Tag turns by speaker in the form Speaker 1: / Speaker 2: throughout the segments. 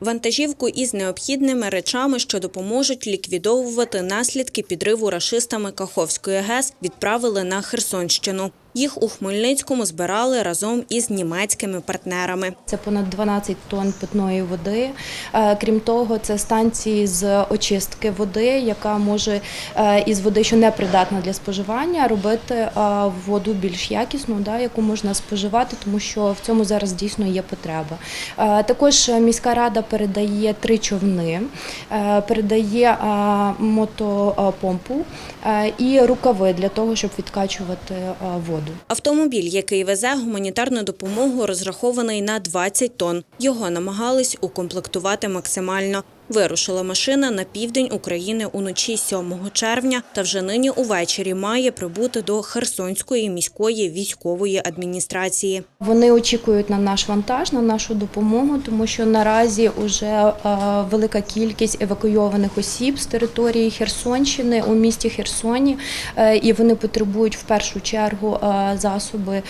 Speaker 1: Вантажівку із необхідними речами, що допоможуть ліквідовувати наслідки підриву рашистами Каховської ГЕС, відправили на Херсонщину. Їх у Хмельницькому збирали разом із німецькими партнерами.
Speaker 2: Це понад 12 тонн питної води. Е, Крім того, це станції з очистки води, яка може е, із води, що не придатна для споживання, робити е, воду більш якісну, яку можна споживати, тому що в цьому зараз дійсно є потреба. Також міська рада передає три човни, передає мотопомпу і рукави для того, щоб відкачувати е, воду.
Speaker 1: Автомобіль, який везе гуманітарну допомогу, розрахований на 20 тонн. Його намагались укомплектувати максимально. Вирушила машина на південь України уночі 7 червня та вже нині увечері має прибути до Херсонської міської військової адміністрації.
Speaker 2: Вони очікують на наш вантаж, на нашу допомогу, тому що наразі вже е, велика кількість евакуйованих осіб з території Херсонщини у місті Херсоні, е, і вони потребують в першу чергу е, засоби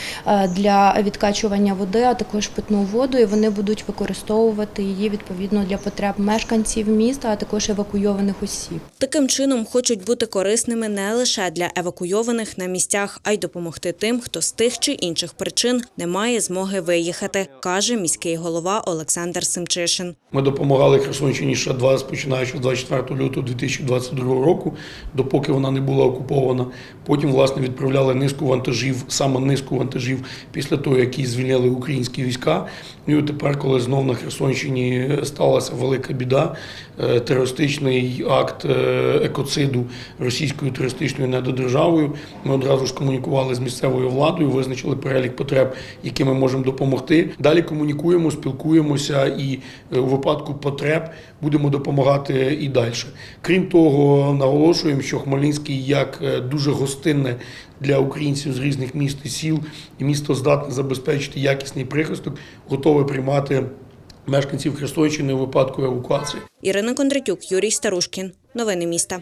Speaker 2: для відкачування води, а також питну воду. І вони будуть використовувати її відповідно для потреб мешканців міста, а також евакуйованих осіб.
Speaker 1: Таким чином хочуть бути корисними не лише для евакуйованих на місцях, а й допомогти тим, хто з тих чи інших причин не має змоги виїхати, каже міський голова Олександр Семчишин.
Speaker 3: Ми допомагали Херсонщині ще два, починаючи з 24 лютого 2022 року, допоки вона не була окупована. Потім, власне, відправляли низку вантажів, саме низку вантажів після того, як її звільнили українські війська. Ну і тепер, коли знов на Херсонщині сталася велика біда, терористичний акт е, екоциду російською терористичною недодержавою, ми одразу ж комунікували з місцевою владою, визначили перелік потреб, які ми можемо допомогти. Далі комунікуємо, спілкуємося і е, у випадку потреб будемо допомагати і далі. Крім того, наголошуємо, що Хмельницький як е, дуже гостинне для українців з різних міст і сіл, і місто здатне забезпечити якісний прихисток, готове приймати мешканців Херсонщини у випадку евакуації.
Speaker 1: Ірина Кондратюк, Юрій Старушкін. Новини міста.